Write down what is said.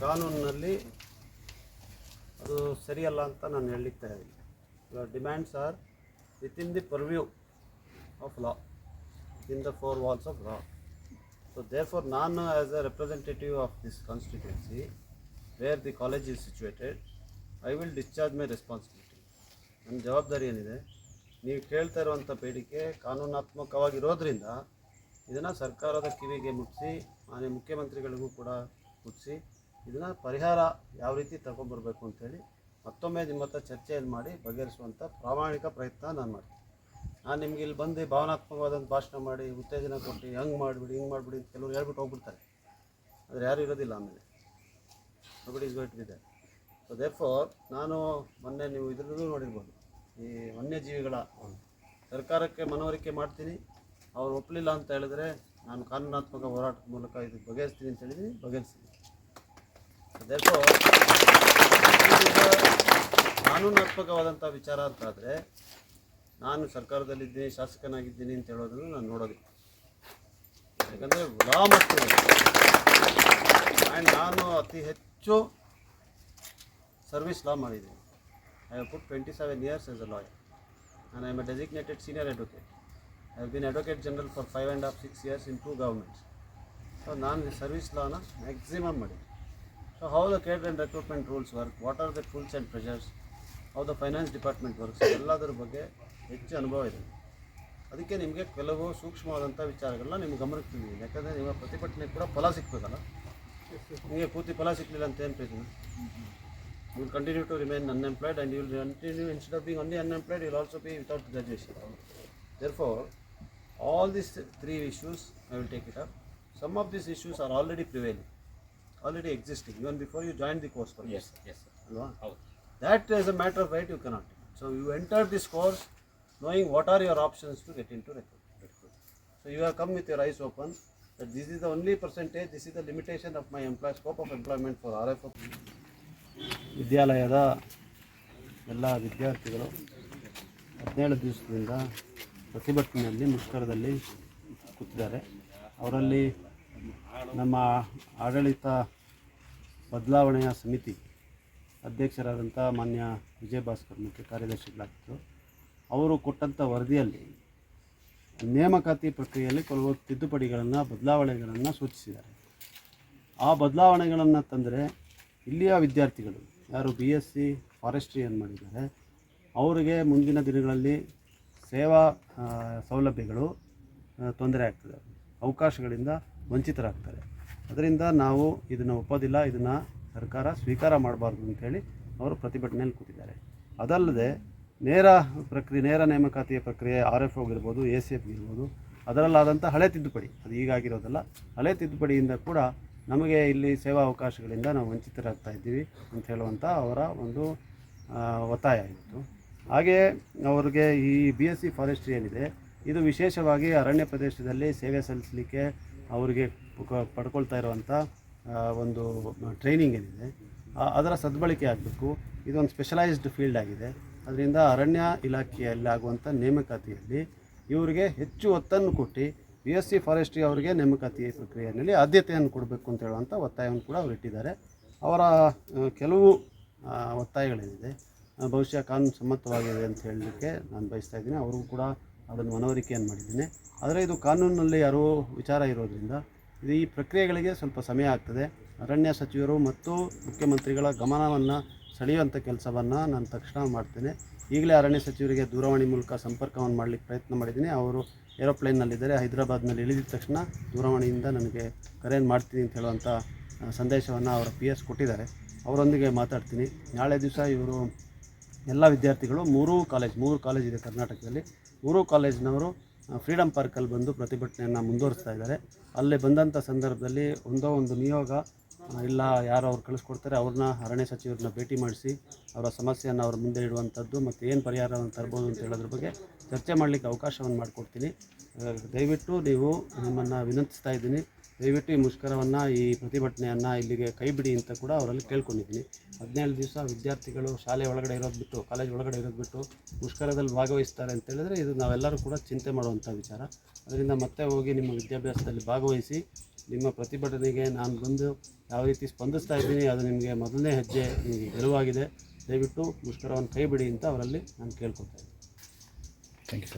ಕಾನೂನಿನಲ್ಲಿ ಅದು ಸರಿಯಲ್ಲ ಅಂತ ನಾನು ಹೇಳಲಿಕ್ಕೆ your demands are within the purview of law in the four walls of law so therefore ನಾನು as a representative of this constituency where the college is situated I will discharge my responsibility ನನ್ನ ಜವಾಬ್ದಾರಿ ಏನಿದೆ? ನೀವು ಕೇಳ್ತಾ ಇರುವಂಥ ಬೇಡಿಕೆ ಕಾನೂನಾತ್ಮಕವಾಗಿರೋದ್ರಿಂದ ಇದನ್ನು ಸರ್ಕಾರದ ಕಿವಿಗೆ ಮುಟ್ಟಿಸಿ ಮಾನ್ಯ ಮುಖ್ಯಮಂತ್ರಿಗಳಿಗೂ ಕೂಡ ಮುಟ್ಟಿಸಿ ಇದನ್ನು ಪರಿಹಾರ ಯಾವ ರೀತಿ ತಗೊಂಡ್ಬರ್ಬೇಕು ಅಂತೇಳಿ ಮತ್ತೊಮ್ಮೆ ನಿಮ್ಮ ಹತ್ರ ಚರ್ಚೆಯನ್ನು ಮಾಡಿ ಬಗೆಹರಿಸುವಂಥ ಪ್ರಾಮಾಣಿಕ ಪ್ರಯತ್ನ ನಾನು ಮಾಡ್ತೀನಿ. ನಾನು ನಿಮ್ಗೆ ಇಲ್ಲಿ ಬಂದು ಭಾವನಾತ್ಮಕವಾದಂಥ ಭಾಷಣ ಮಾಡಿ ಉತ್ತೇಜನ ಕೊಟ್ಟು ಹಂಗೆ ಮಾಡಿಬಿಡಿ, ಹಿಂಗೆ ಮಾಡಿಬಿಡಿ ಅಂತ ಕೆಲವರು ಹೇಳ್ಬಿಟ್ಟು ಹೋಗ್ಬಿಡ್ತಾರೆ. ಆದರೆ ಯಾರು ಇರೋದಿಲ್ಲ ಆಮೇಲೆ. ಇಸ್ ಗೋಟ್ ಇದೆ ಸೊ ದೇರ್ ಫಾರ್ ನಾನು ಮೊನ್ನೆ ನೀವು ಇದ್ರದ್ದು ನೋಡಿರ್ಬೋದು. ಈ ವನ್ಯಜೀವಿಗಳ ಸರ್ಕಾರಕ್ಕೆ ಮನವರಿಕೆ ಮಾಡ್ತೀನಿ. ಅವ್ರು ಒಪ್ಪಲಿಲ್ಲ ಅಂತ ಹೇಳಿದ್ರೆ ನಾನು ಕಾನೂನಾತ್ಮಕ ಹೋರಾಟದ ಮೂಲಕ ಇದು ಬಗೆಹರಿಸ್ತೀನಿ ಅಂತ ಹೇಳಿದ್ದೀನಿ. ಬಗೆಹರಿಸ್ತೀನಿ. ಫಾರ್ ಕಾನೂನಾತ್ಮಕವಾದಂಥ ವಿಚಾರ ಅಂತ ಆದರೆ ನಾನು ಸರ್ಕಾರದಲ್ಲಿದ್ದೀನಿ, ಶಾಸಕನಾಗಿದ್ದೀನಿ ಅಂತ ಹೇಳೋದನ್ನು ನಾನು ನೋಡೋದಿಲ್ಲ. ಯಾಕಂದರೆ ಲಾ ನಾನು ಅತಿ ಹೆಚ್ಚು ಸರ್ವಿಸ್ ಲಾ ಮಾಡಿದ್ದೀನಿ. I have put twenty seven years as a lawyer and I am a designated senior advocate I have been advocate general for five and half six years in two governments so ನಾನು service ಲಾನ maximum ಮಾಡಿದೆ. So how the cadre and recruitment rules work what are the rules and pressures how the finance department works ಎಲ್ಲದರ ಬಗ್ಗೆ ಹೆಚ್ಚು ಅನುಭವ ಇದೆ. ಅದಕ್ಕೆ ನಿಮಗೆ ಕೆಲವು ಸೂಕ್ಷ್ಮವಾದಂಥ ವಿಚಾರಗಳನ್ನ ನಿಮ್ಗೆ ಗಮನಕ್ಕೆ ತಂದಿದ್ದೀನಿ ಯಾಕಂದರೆ ನಿಮ್ಮ ಪ್ರತಿಭಟನೆ ಕೂಡ ಫಲ ಸಿಗ್ಬೇಕಲ್ಲ ನಿಮಗೆ ಪೂರ್ತಿ ಫಲ ಸಿಕ್ಕಲಿಲ್ಲ ಅಂತ ಏನು ಪ್ರಯೋಜನ? will continue to remain unemployed and you will continue, instead of being only unemployed, you will also be without graduation. Therefore, all these three issues, I will take it up. Some of these issues are already prevailing, already existing, even before you joined the course. For yes, yes. No? That is a matter of right, you cannot. So, you enter this course knowing what are your options to get into recruitment. So, you have come with your eyes open that this is the only percentage, this is the limitation of my employer, scope of employment for RFO. ವಿದ್ಯಾಲಯದ ಎಲ್ಲ ವಿದ್ಯಾರ್ಥಿಗಳು ಹದಿನೇಳು ದಿವಸದಿಂದ ಪ್ರತಿಭಟನೆಯಲ್ಲಿ ಮುಷ್ಕರದಲ್ಲಿ ಕೂತಿದ್ದಾರೆ. ಅವರಲ್ಲಿ ನಮ್ಮ ಆಡಳಿತ ಬದಲಾವಣೆಯ ಸಮಿತಿ ಅಧ್ಯಕ್ಷರಾದಂಥ ಮಾನ್ಯ ವಿಜಯ ಭಾಸ್ಕರ್ ಮುಖ್ಯ ಕಾರ್ಯದರ್ಶಿಗಳಾಗಿದ್ದರು. ಅವರು ಕೊಟ್ಟಂಥ ವರದಿಯಲ್ಲಿ ನೇಮಕಾತಿ ಪ್ರಕ್ರಿಯೆಯಲ್ಲಿ ಕೆಲವು ತಿದ್ದುಪಡಿಗಳನ್ನು, ಬದಲಾವಣೆಗಳನ್ನು ಸೂಚಿಸಿದ್ದಾರೆ. ಆ ಬದಲಾವಣೆಗಳನ್ನು ತಂದರೆ ಇಲ್ಲಿಯ ವಿದ್ಯಾರ್ಥಿಗಳು ಯಾರು ಬಿ ಎಸ್ ಸಿ ಫಾರೆಸ್ಟ್ರಿಯನ್ನು ಮಾಡಿದ್ದಾರೆ, ಅವರಿಗೆ ಮುಂದಿನ ದಿನಗಳಲ್ಲಿ ಸೇವಾ ಸೌಲಭ್ಯಗಳು ತೊಂದರೆ ಆಗ್ತದೆ. ಅವಕಾಶಗಳಿಂದ ವಂಚಿತರಾಗ್ತಾರೆ. ಅದರಿಂದ ನಾವು ಇದನ್ನು ಒಪ್ಪೋದಿಲ್ಲ, ಇದನ್ನು ಸರ್ಕಾರ ಸ್ವೀಕಾರ ಮಾಡಬಾರ್ದು ಅಂತೇಳಿ ಅವರು ಪ್ರತಿಭಟನೆಯಲ್ಲಿ ಕೂತಿದ್ದಾರೆ. ಅದಲ್ಲದೆ ನೇರ ಪ್ರಕ್ರಿಯೆ, ನೇರ ನೇಮಕಾತಿಯ ಪ್ರಕ್ರಿಯೆ ಆರ್ ಎಫ್ ಇರ್ಬೋದು ಎ ಸಿ ಎಫ್ ಇರ್ಬೋದು, ಅದರಲ್ಲಾದಂಥ ಹಳೆ ತಿದ್ದುಪಡಿ, ಅದು ಈಗಾಗಿರೋದಲ್ಲ, ಹಳೆ ತಿದ್ದುಪಡಿಯಿಂದ ಕೂಡ ನಮಗೆ ಇಲ್ಲಿ ಸೇವಾ ಅವಕಾಶಗಳಿಂದ ನಾವು ವಂಚಿತರಾಗ್ತಾ ಇದ್ದೀವಿ ಅಂತ ಹೇಳುವಂಥ ಅವರ ಒಂದು ಒತ್ತಾಯ ಇತ್ತು. ಹಾಗೆಯೇ ಅವರಿಗೆ ಈ ಬಿ ಎಸ್ ಸಿ ಫಾರೆಸ್ಟ್ರಿ ಏನಿದೆ, ಇದು ವಿಶೇಷವಾಗಿ ಅರಣ್ಯ ಪ್ರದೇಶದಲ್ಲಿ ಸೇವೆ ಸಲ್ಲಿಸಲಿಕ್ಕೆ ಅವರಿಗೆ ಪಡ್ಕೊಳ್ತಾ ಇರುವಂಥ ಒಂದು ಟ್ರೈನಿಂಗ್ ಏನಿದೆ ಅದರ ಸದ್ಬಳಕೆ ಆಗಬೇಕು. ಇದೊಂದು ಸ್ಪೆಷಲೈಸ್ಡ್ ಫೀಲ್ಡ್ ಆಗಿದೆ. ಅದರಿಂದ ಅರಣ್ಯ ಇಲಾಖೆಯಲ್ಲಿ ಆಗುವಂಥ ನೇಮಕಾತಿಯಲ್ಲಿ ಇವರಿಗೆ ಹೆಚ್ಚು ಒತ್ತನ್ನು ಕೊಟ್ಟು ಬಿ ಎಸ್ ಸಿ ಫಾರೆಸ್ಟ್ರಿ ಅವರಿಗೆ ನೇಮಕಾತಿ ಪ್ರಕ್ರಿಯೆಯಲ್ಲಿ ಆದ್ಯತೆಯನ್ನು ಕೊಡಬೇಕು ಅಂತ ಹೇಳುವಂಥ ಒತ್ತಾಯವನ್ನು ಕೂಡ ಅವರು ಇಟ್ಟಿದ್ದಾರೆ. ಅವರ ಕೆಲವು ಒತ್ತಾಯಗಳೇನಿದೆ ಬಹುಶಃ ಕಾನೂನು ಸಮ್ಮತವಾಗಿದೆ ಅಂತ ಹೇಳಲಿಕ್ಕೆ ನಾನು ಬಯಸ್ತಾ ಇದ್ದೀನಿ. ಅವರಿಗೂ ಕೂಡ ಅದನ್ನು ಮನವರಿಕೆಯನ್ನು ಮಾಡಿದ್ದೀನಿ. ಆದರೆ ಇದು ಕಾನೂನಿನಲ್ಲಿ ಯಾರೋ ವಿಚಾರ ಇರೋದ್ರಿಂದ ಇದು ಈ ಪ್ರಕ್ರಿಯೆಗಳಿಗೆ ಸ್ವಲ್ಪ ಸಮಯ ಆಗ್ತದೆ. ಅರಣ್ಯ ಸಚಿವರು ಮತ್ತು ಮುಖ್ಯಮಂತ್ರಿಗಳ ಗಮನವನ್ನು ಸೆಳೆಯುವಂಥ ಕೆಲಸವನ್ನು ನಾನು ತಕ್ಷಣ ಮಾಡ್ತೇನೆ. ಈಗಲೇ ಅರಣ್ಯ ಸಚಿವರಿಗೆ ದೂರವಾಣಿ ಮೂಲಕ ಸಂಪರ್ಕವನ್ನು ಮಾಡಲಿಕ್ಕೆ ಪ್ರಯತ್ನ ಮಾಡಿದ್ದೀನಿ. ಅವರು ಏರೋಪ್ಲೇನ್ನಲ್ಲಿದ್ದಾರೆ. ಹೈದರಾಬಾದ್ನಲ್ಲಿ ಇಳಿದಿದ ತಕ್ಷಣ ದೂರವಾಣಿಯಿಂದ ನನಗೆ ಕರೆಯನ್ನು ಮಾಡ್ತೀನಿ ಅಂತ ಹೇಳುವಂಥ ಸಂದೇಶವನ್ನು ಅವರ ಪಿ ಎಸ್ ಕೊಟ್ಟಿದ್ದಾರೆ. ಅವರೊಂದಿಗೆ ಮಾತಾಡ್ತೀನಿ. ನಾಳೆ ದಿವಸ ಇವರು ಎಲ್ಲ ವಿದ್ಯಾರ್ಥಿಗಳು ಮೂರೂ ಕಾಲೇಜ್, ಮೂರು ಕಾಲೇಜ್ ಇದೆ ಕರ್ನಾಟಕದಲ್ಲಿ. ಮೂರೂ ಕಾಲೇಜಿನವರು ಫ್ರೀಡಮ್ ಪಾರ್ಕಲ್ಲಿ ಬಂದು ಪ್ರತಿಭಟನೆಯನ್ನು ಮುಂದುವರಿಸ್ತಾ ಇದ್ದಾರೆ. ಅಲ್ಲಿ ಬಂದಂಥ ಸಂದರ್ಭದಲ್ಲಿ ಒಂದೋ ಒಂದು ನಿಯೋಗ ಇಲ್ಲ, ಯಾರು ಅವ್ರು ಕಳಿಸ್ಕೊಡ್ತಾರೆ, ಅವ್ರನ್ನ ಅರಣ್ಯ ಸಚಿವರನ್ನ ಭೇಟಿ ಮಾಡಿಸಿ ಅವರ ಸಮಸ್ಯೆಯನ್ನು ಅವ್ರ ಮುಂದೆ ಇಡುವಂಥದ್ದು ಮತ್ತು ಏನು ಪರಿಹಾರವನ್ನು ತರ್ಬೋದು ಅಂತ ಹೇಳೋದ್ರ ಬಗ್ಗೆ ಚರ್ಚೆ ಮಾಡಲಿಕ್ಕೆ ಅವಕಾಶವನ್ನು ಮಾಡಿಕೊಡ್ತೀನಿ. ದಯವಿಟ್ಟು ನೀವು ನಿಮ್ಮನ್ನು ವಿನಂತಿಸ್ತಾ ಇದ್ದೀನಿ. ದಯವಿಟ್ಟು ಈ ಮುಷ್ಕರವನ್ನು, ಈ ಪ್ರತಿಭಟನೆಯನ್ನು ಇಲ್ಲಿಗೆ ಕೈ ಬಿಡಿ ಅಂತ ಕೂಡ ಅವರಲ್ಲಿ ಕೇಳ್ಕೊಂಡಿದ್ದೀನಿ. ಹದಿನೇಳು ದಿವಸ ವಿದ್ಯಾರ್ಥಿಗಳು ಶಾಲೆ ಒಳಗಡೆ ಇರೋದು ಬಿಟ್ಟು, ಕಾಲೇಜ್ ಒಳಗಡೆ ಇರೋದು ಬಿಟ್ಟು ಮುಷ್ಕರದಲ್ಲಿ ಭಾಗವಹಿಸ್ತಾರೆ ಅಂತ ಹೇಳಿದ್ರೆ ಇದು ನಾವೆಲ್ಲರೂ ಕೂಡ ಚಿಂತೆ ಮಾಡುವಂಥ ವಿಚಾರ. ಅದರಿಂದ ಮತ್ತೆ ಹೋಗಿ ನಿಮ್ಮ ವಿದ್ಯಾಭ್ಯಾಸದಲ್ಲಿ ಭಾಗವಹಿಸಿ ನಿಮ್ಮ ಪ್ರತಿಭಟನೆಗೆ ನಾನು ಬಂದು ಯಾವ ರೀತಿ ಸ್ಪಂದಿಸ್ತಾ ಇದ್ದೀನಿ ಅದು ನಿಮಗೆ ಮೊದಲನೇ ಹೆಜ್ಜೆ ನಿಮಗೆ ಗೆಲುವಾಗಿದೆ ದಯವಿಟ್ಟು ಮುಷ್ಕರವನ್ನು ಕೈ ಬಿಡಿ ಅಂತ ಅವರಲ್ಲಿ ನಾನು ಕೇಳ್ಕೊತಾ ಇದ್ದೀನಿ. Thank you